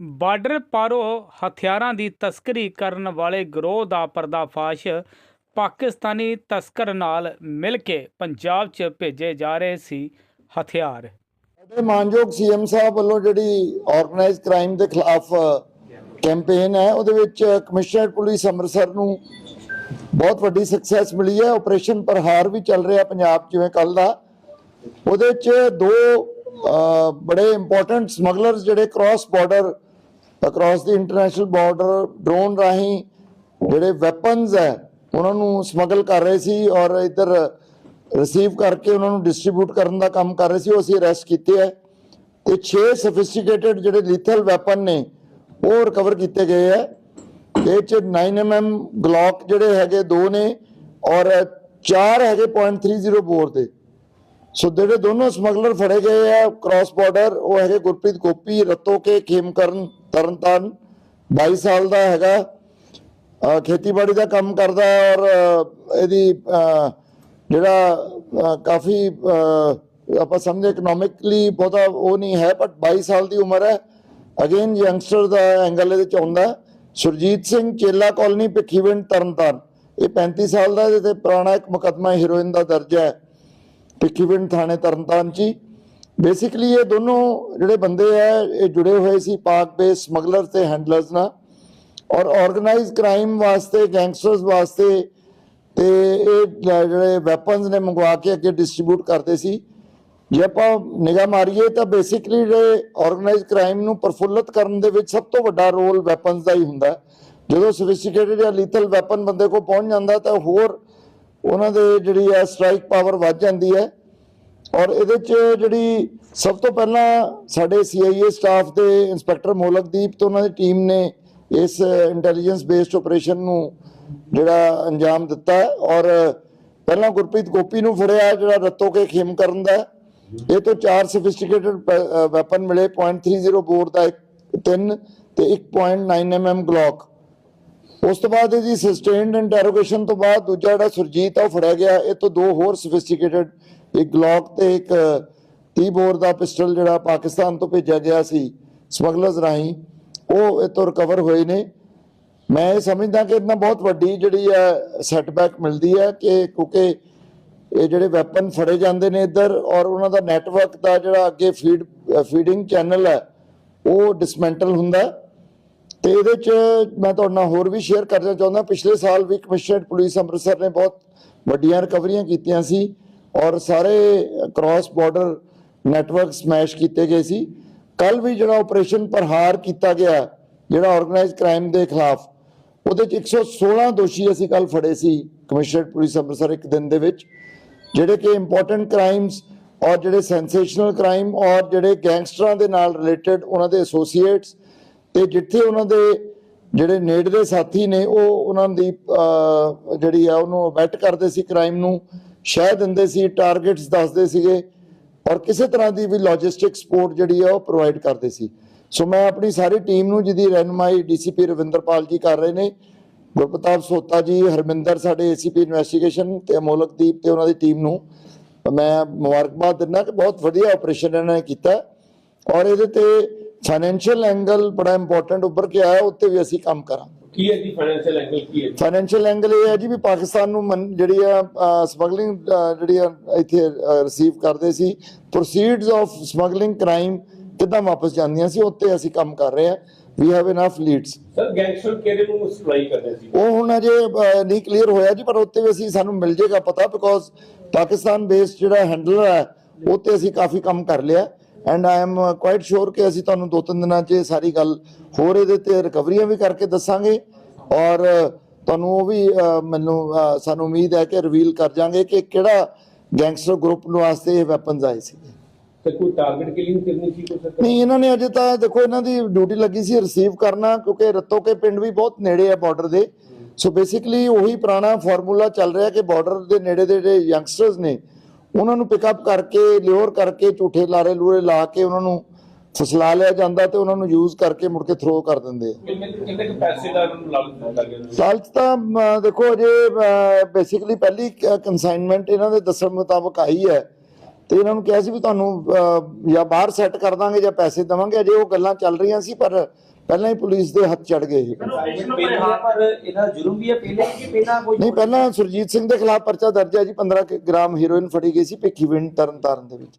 Border ਪਾਰੋਂ ਹਥਿਆਰਾਂ ਦੀ ਤਸਕਰੀ ਕਰਨ ਵਾਲੇ ਗਰੋਹ ਦਾ ਪਰਦਾਫਾਸ਼ ਪਾਕਿਸਤਾਨੀ ਤਸਕਰ ਨਾਲ ਮਿਲ ਕੇ ਪੰਜਾਬ 'ਚ ਭੇਜੇ ਜਾ ਰਹੇ ਸੀ ਹਥਿਆਰ। ਸਾਡੇ ਮਾਨਯੋਗ ਸੀਐਮ ਸਾਹਿਬ ਵੱਲੋਂ ਜਿਹੜੀ ਆਰਗੇਨਾਈਜ਼ਡ ਕ੍ਰਾਈਮ ਦੇ ਖਿਲਾਫ ਕੈਂਪੇਨ ਹੈ, ਉਹਦੇ ਵਿੱਚ ਕਮਿਸ਼ਨਰ ਪੁਲਿਸ ਅੰਮ੍ਰਿਤਸਰ ਨੂੰ ਬਹੁਤ ਵੱਡੀ ਸਕਸੈਸ ਮਿਲੀ ਹੈ। ਆਪਰੇਸ਼ਨ ਪ੍ਰਹਾਰ ਵੀ ਚੱਲ ਰਿਹਾ ਪੰਜਾਬ ਜਿਵੇਂ ਕੱਲ ਦਾ। ਉਹਦੇ 'ਚ ਦੋ ਬੜੇ ਇੰਪੋਰਟੈਂਟ ਸਮਗਲਰਸ ਜਿਹੜੇ cross border across the international border drone ਰਾਹੀਂ ਜਿਹੜੇ ਵੈਪਨਸ ਹੈ ਉਹਨਾਂ ਨੂੰ ਸਮਗਲ ਕਰ ਰਹੇ ਸੀ ਔਰ ਇੱਧਰ ਰਿਸੀਵ ਕਰਕੇ ਉਹਨਾਂ ਨੂੰ ਡਿਸਟ੍ਰੀਬਿਊਟ ਕਰਨ ਦਾ ਕੰਮ ਕਰ ਰਹੇ ਸੀ ਉਹ ਅਸੀਂ ਅਰੈਸਟ ਕੀਤੇ ਹੈ ਤੇ 6 ਸੋਫਿਸਟੀਕੇਟਡ ਜਿਹੜੇ ਲੀਥਲ ਵੈਪਨ ਨੇ ਉਹ ਰਿਕਵਰ ਕੀਤੇ ਗਏ ਹੈ ਇਹ ਚ 9mm ਗਲੌਕ ਜਿਹੜੇ ਹੈਗੇ ਦੋ ਨੇ ਔਰ ਚਾਰ ਹੈਗੇ .30 ਬੋਰ ਦੇ ਸੋ ਜਿਹੜੇ ਦੋਨੋਂ ਸਮਗਲਰ ਫੜੇ ਗਏ ਆ ਕ੍ਰਾਸ ਬਾਰਡਰ ਉਹ ਹੈਗੇ ਗੁਰਪ੍ਰੀਤ ਗੋਪੀ ਰਤੋ ਕੇ ਖੇਮਕਰਨ ਤਰਨਤਾਰਨ 22 ਸਾਲ ਦਾ ਹੈਗਾ। ਖੇਤੀਬਾੜੀ ਦਾ ਕੰਮ ਕਰਦਾ ਹੈ ਔਰ ਇਹਦੀ ਜਿਹੜਾ ਕਾਫੀ ਆਪਾਂ ਸਮਝੇ ਇਕਨੋਮਿਕਲੀ ਬਹੁਤਾ ਉਹ ਨਹੀਂ ਹੈ ਬਟ 22 ਸਾਲ ਦੀ ਉਮਰ ਹੈ। ਅਗੇਨ ਯੰਗਸਟਰ ਦਾ ਐਂਗਲ ਇਹਦੇ ਚ ਆਉਂਦਾ ਸੁਰਜੀਤ ਸਿੰਘ ਚੇਲਾ ਕਾਲਨੀ ਭਿੱਖੀਵਿੰਡ, ਤਰਨਤਾਰਨ। ਇਹ 35 ਸਾਲ ਦਾ ਇਹਦੇ ਤੇ ਪੁਰਾਣਾ ਇੱਕ ਮੁਕੱਦਮਾ ਹੀਰੋਇਨ ਦਾ ਦਰਜ ਹੈ। ਭਿੱਖੀਵਿੰਡ ਥਾਣੇ ਤਰਨਤਾਰਨ ਚ ਬੇਸਿਕਲੀ ਇਹ ਦੋਨੋਂ ਜਿਹੜੇ ਬੰਦੇ ਹੈ ਇਹ ਜੁੜੇ ਹੋਏ ਸੀ ਪਾਕ ਬੇਸ ਸਮਗਲਰ ਤੇ ਹੈਂਡਲਰਸ ਨਾਲ ਔਰ ਆਰਗੇਨਾਈਜ਼ ਕ੍ਰਾਈਮ ਵਾਸਤੇ ਗੈਂਗਸਟਰਸ ਵਾਸਤੇ ਤੇ ਇਹ ਜਿਹੜੇ ਵੈਪਨਸ ਨੇ ਮੰਗਵਾ ਕੇ ਅੱਗੇ ਡਿਸਟ੍ਰੀਬਿਊਟ ਕਰਦੇ ਸੀ। ਜੇ ਆਪਾਂ ਨਿਗਾਹ ਮਾਰੀਏ ਤਾਂ ਬੇਸਿਕਲੀ ਜਿਹੜੇ ਆਰਗੇਨਾਈਜ਼ ਕ੍ਰਾਈਮ ਨੂੰ ਪ੍ਰਫੁੱਲਤ ਕਰਨ ਦੇ ਵਿੱਚ ਸਭ ਤੋਂ ਵੱਡਾ ਰੋਲ ਵੈਪਨਸ ਦਾ ਹੀ ਹੁੰਦਾ। ਜਦੋਂ ਸੋਫਿਸਟੀਕੇਟਡ ਜਾਂ ਲੀਥਲ ਵੈਪਨ ਬੰਦੇ ਕੋਲ ਪਹੁੰਚ ਜਾਂਦਾ ਤਾਂ ਹੋਰ ਉਹਨਾਂ ਦੇ ਜਿਹੜੀ ਹੈ ਸਟ੍ਰਾਈਕ ਪਾਵਰ ਵੱਧ ਜਾਂਦੀ ਹੈ। ਔਰ ਇਹਦੇ ਚ ਜਿਹੜੀ ਸਭ ਤੋਂ ਪਹਿਲਾਂ ਸਾਡੇ ਸੀਆਈਏ ਸਟਾਫ ਦੇ ਇੰਸਪੈਕਟਰ ਮੋਲਕਦੀਪ ਤੇ ਉਹਨਾਂ ਦੀ ਟੀਮ ਨੇ ਇਸ ਇੰਟੈਲੀਜੈਂਸ ਬੇਸਡ ਆਪਰੇਸ਼ਨ ਨੂੰ ਜਿਹੜਾ ਅੰਜਾਮ ਦਿੱਤਾ ਔਰ ਪਹਿਲਾਂ ਗੁਰਪ੍ਰੀਤ ਗੋਪੀ ਨੂੰ ਫੜਿਆ ਜਿਹੜਾ ਰੱਤੋ ਕੇ ਖੇਮ ਕਰਨ ਦਾ ਇਹ ਤੋਂ ਚਾਰ ਸੋਫਿਸਟੀਕੇਟਡ ਵੈਪਨ ਮਿਲੇ .30 ਬੋਰ ਦਾ ਇੱਕ, ਤਿੰਨ ਤੇ 1.9 mm ਗਲੌਕ ਉਸ ਤੋਂ ਬਾਅਦ ਇਹਦੀ ਸਸਟੇਨਡ ਇੰਟਰੋਗੇਸ਼ਨ ਤੋਂ ਬਾਅਦ ਦੂਜਾ ਜਿਹੜਾ ਸੁਰਜੀਤ ਆ, ਉਹ ਫੜਿਆ ਗਿਆ। ਇਹ ਤੋਂ ਦੋ ਹੋਰ ਸਫਿਸਟੀਕੇਟਡ ਇੱਕ ਗਲੌਕ ਤੇ ਇੱਕ 30 ਬੋਰ ਦਾ ਪਿਸਟਲ ਜਿਹੜਾ ਪਾਕਿਸਤਾਨ ਤੋਂ ਭੇਜਿਆ ਗਿਆ ਸੀ ਸਮਗਲਰਸ ਰਾਹੀਂ, ਉਹ ਇਹ ਤੋਂ ਰਿਕਵਰ ਹੋਏ ਨੇ। ਮੈਂ ਇਹ ਸਮਝਦਾ ਕਿ ਇਹਨਾਂ ਬਹੁਤ ਵੱਡੀ ਜਿਹੜੀ ਹੈ ਸੈਟਬੈਕ ਮਿਲਦੀ ਹੈ ਕਿ ਕਿਉਂਕਿ ਇਹ ਜਿਹੜੇ ਵੈਪਨ ਫੜੇ ਜਾਂਦੇ ਨੇ ਇੱਧਰ ਔਰ ਉਹਨਾਂ ਦਾ ਨੈਟਵਰਕ ਦਾ ਜਿਹੜਾ ਅੱਗੇ ਫੀਡ ਫੀਡਿੰਗ ਚੈਨਲ ਹੈ, ਉਹ ਡਿਸਮੈਂਟਲ ਹੁੰਦਾ ਹੈ। ਤੇ ਇਹਦੇ ਚ ਮੈਂ ਤੁਹਾਡੇ ਨਾਲ ਹੋਰ ਵੀ ਸ਼ੇਅਰ ਕਰਨਾ ਚਾਹੁੰਦਾ। ਪਿਛਲੇ ਸਾਲ ਵੀ ਕਮਿਸ਼ਨਰਡ ਪੁਲਿਸ ਅੰਮ੍ਰਿਤਸਰ ਨੇ ਬਹੁਤ ਵੱਡੀਆਂ ਰਿਕਵਰੀਆਂ ਕੀਤੀਆਂ ਸੀ। ਔਰ ਸਾਰੇ ਕ੍ਰਾਸ ਬਾਰਡਰ ਨੈਟਵਰਕ ਸਮੈਸ਼ ਕੀਤੇ ਗਏ ਸੀ। ਕੱਲ ਵੀ ਜਿਹੜਾ ਆਪਰੇਸ਼ਨ ਪ੍ਰਹਾਰ ਕੀਤਾ ਗਿਆ, ਜਿਹੜਾ ਆਰਗੇਨਾਈਜ਼ ਕ੍ਰਾਈਮ ਦੇ ਖਿਲਾਫ, ਉਹਦੇ ਚ 116 ਦੋਸ਼ੀ ਅਸੀਂ ਕੱਲ ਫੜੇ ਸੀ ਕਮਿਸ਼ਨਰਡ ਪੁਲਿਸ ਅੰਮ੍ਰਿਤਸਰ ਇੱਕ ਦਿਨ ਦੇ ਵਿੱਚ, ਜਿਹੜੇ ਕਿ ਇੰਪੋਰਟੈਂਟ ਕ੍ਰਾਈਮਸ ਔਰ ਜਿਹੜੇ ਸੈਂਸੇਸ਼ਨਲ ਕ੍ਰਾਈਮ ਔਰ ਜਿਹੜੇ ਗੈਂਗਸਟਰਾਂ ਦੇ ਨਾਲ ਰਿਲੇਟਡ ਉਹਨਾਂ ਦੇ ਐਸੋਸੀਏਟਸ ਤੇ ਜਿੱਥੇ ਉਹਨਾਂ ਦੇ ਜਿਹੜੇ ਨੇੜਲੇ ਸਾਥੀ ਨੇ, ਉਹ ਉਹਨਾਂ ਦੀ ਜਿਹੜੀ ਆ, ਉਹਨੂੰ ਵੈਟ ਕਰਦੇ ਸੀ ਕ੍ਰਾਈਮ ਨੂੰ। ਸ਼ਹਿ ਦਿੰਦੇ ਸੀ ਟਾਰਗੇਟਸ ਦੱਸਦੇ ਸੀਗੇ, ਔਰ ਕਿਸੇ ਤਰ੍ਹਾਂ ਦੀ ਵੀ ਲੌਜਿਸਟਿਕ ਸਪੋਰਟ ਜਿਹੜੀ ਆ ਉਹ ਪ੍ਰੋਵਾਈਡ ਕਰਦੇ ਸੀ। ਸੋ ਮੈਂ ਆਪਣੀ ਸਾਰੀ ਟੀਮ ਨੂੰ, ਜਿਹਦੀ ਰਹਿਨਮਾਈ ਡੀਸੀਪੀ ਰਵਿੰਦਰਪਾਲ ਜੀ ਕਰ ਰਹੇ ਨੇ, ਗੁਰਪ੍ਰਤਾਪ ਸੋਤਾ ਜੀ, ਹਰਮਿੰਦਰ ਸਾਡੇ ਏਸੀਪੀ ਇਨਵੈਸਟੀਗੇਸ਼ਨ ਤੇ ਅਮੋਲਕਦੀਪ ਤੇ ਉਹਨਾਂ ਦੀ ਟੀਮ ਨੂੰ, ਮੈਂ ਮੁਬਾਰਕਬਾਦ ਦਿੰਦਾ ਕਿ ਬਹੁਤ ਵਧੀਆ ਆਪਰੇਸ਼ਨ ਇਹਨਾਂ ਨੇ ਕੀਤਾ। ਔਰ ਇਹਦੇ ਤੇ ਫਾਈਨੈਂਸ਼ੀਅਲ ਐਂਗਲ ਬੜਾ ਇੰਪੋਰਟੈਂਟ ਉੱਪਰ ਕੇ ਆਇਆ ਉੱਤੇ ਵੀ ਅਸੀਂ ਕੰਮ ਕਰਾਂਗੇ। ਕੀ ਹੈ ਜੀ ਫਾਈਨੈਂਸ਼ੀਅਲ ਐਂਗਲ ਕੀ ਹੈ? ਫਾਈਨੈਂਸ਼ੀਅਲ ਐਂਗਲ ਇਹ ਹੈ ਜੀ ਵੀ ਪਾਕਿਸਤਾਨ ਨੂੰ ਜਿਹੜੀ ਆ ਸਮਗਲਿੰਗ ਜਿਹੜੀ ਆ ਇੱਥੇ ਰਿਸੀਵ ਕਰਦੇ ਸੀ। ਪ੍ਰੋਸੀਡਸ ਆਫ ਸਮਗਲਿੰਗ ਕ੍ਰਾਈਮ ਕਿੱਦਾਂ ਵਾਪਸ ਜਾਂਦੀਆਂ ਸੀ ਉੱਤੇ ਅਸੀਂ ਕੰਮ ਕਰ ਰਹੇ ਹਾਂ। We have enough leads sir gangster ਕਿਹੜੇ ਨੂੰ ਸਪਲਾਈ ਕਰਦੇ ਸੀ? ਉਹ ਹੁਣ ਅਜੇ ਨਹੀਂ ਕਲੀਅਰ ਹੋਇਆ ਜੀ ਪਰ ਉੱਤੇ ਵੀ ਅਸੀਂ ਸਾਨੂੰ ਮਿਲ ਜੇਗਾ ਪਤਾ ਬਿਕੋਜ਼ ਪਾਕਿਸਤਾਨ ਬੇਸਡ ਜਿਹੜਾ ਹੈਂਡਲਰ ਹੈ ਉੱਤੇ ਅਸੀਂ ਕਾਫੀ ਕੰਮ ਕਰ ਲਿਆ। And I am quite sure ਕਿ ਅਸੀਂ ਤੁਹਾਨੂੰ ਦੋ ਤਿੰਨ ਦਿਨਾਂ 'ਚ ਸਾਰੀ ਗੱਲ ਹੋਰ ਇਹਦੇ ਤੇ ਰਿਕਵਰੀਆਂ ਵੀ ਕਰਕੇ ਦੱਸਾਂਗੇ ਔਰ ਤੁਹਾਨੂੰ ਉਹ ਵੀ ਮੈਨੂੰ ਸਾਨੂੰ ਉਮੀਦ ਹੈ ਕਿ ਰਿਵੀਲ ਕਰ ਜਾਾਂਗੇ ਕਿ ਕਿਹੜਾ ਗੈਂਗਸਟਰ ਗਰੁੱਪ ਨੂੰ ਵਾਸਤੇ ਇਹ ਵੈਪਨਸ ਆਏ ਸੀ। ਤੇ ਕੋਈ ਟਾਰਗੇਟ ਕਿਲਿੰਗ ਕਰਨੀ ਸੀ ਕੋਈ ਨਹੀਂ ਇਹਨਾਂ ਨੇ ਅਜੇ ਤਾਂ ਦੇਖੋ ਇਹਨਾਂ ਦੀ ਡਿਊਟੀ ਲੱਗੀ ਸੀ ਰਿਸੀਵ ਕਰਨਾ ਕਿਉਂਕਿ ਰਤੋ ਕੇ ਪਿੰਡ ਵੀ ਬਹੁਤ ਨੇੜੇ ਆ ਬਾਰਡਰ ਦੇ। ਸੋ ਬੇਸਿਕਲੀ ਉਹੀ ਪੁਰਾਣਾ ਫਾਰਮੂਲਾ ਚੱਲ ਰਿਹਾ ਕਿ ਬਾਰਡਰ ਦੇ ਨੇੜੇ ਦੇ ਜਿਹੜੇ ਯੰਗਸਟਰਸ ਨੇ ਉਹਨਾਂ ਨੂੰ ਪਿਕਅਪ ਕਰਕੇ ਲਿਓਰ ਕਰਕੇ ਝੂਠੇ ਲਾਰੇ ਲੂਰੇ ਲਾ ਕੇ ਉਹਨਾਂ ਨੂੰ ਫਸਲਾ ਲਿਆ ਜਾਂਦਾ ਤੇ ਉਹਨਾਂ ਨੂੰ ਯੂਜ਼ ਕਰਕੇ ਮੁੜ ਕੇ ਥਰੋ ਕਰ ਦਿੰਦੇ ਕਿੰਨੇ ਪੈਸੇ ਦਾ ਲਾਲਚ ਜੀ? ਤਾਂ ਦੇਖੋ ਅਜੇ ਬੇਸਿਕਲੀ ਪਹਿਲੀ ਕਨਸਾਈਨਮੈਂਟ ਇਹਨਾਂ ਦੇ ਦੱਸਣ ਮੁਤਾਬਕ ਆਈ ਹੈ। ਤੇ ਇਹਨਾਂ ਨੂੰ ਕਿਹਾ ਸੀ ਵੀ ਤੁਹਾਨੂੰ ਜਾਂ ਬਾਹਰ ਸੈੱਟ ਕਰ ਦਾਂਗੇ ਜਾਂ ਪੈਸੇ ਦੇਵਾਂਗੇ। ਅਜੇ ਉਹ ਗੱਲਾਂ ਚੱਲ ਰਹੀਆਂ ਸੀ ਪਰ ਪਹਿਲਾਂ ਹੀ ਪੁਲਿਸ ਦੇ ਹੱਥ ਚੜ ਗਏ ਨਹੀਂ ਪਹਿਲਾਂ ਸੁਰਜੀਤ ਸਿੰਘ ਦੇ ਖਿਲਾਫ ਪਰਚਾ ਦਰਜ ਹੈ ਜੀ। 15 ਕਿ ਗ੍ਰਾਮ ਹੈਰੋਇਨ ਫੜੀ ਗਈ ਸੀ ਭਿੱਖੀਵਿੰਡ ਤਰਨਤਾਰਨ ਦੇ ਵਿੱਚ।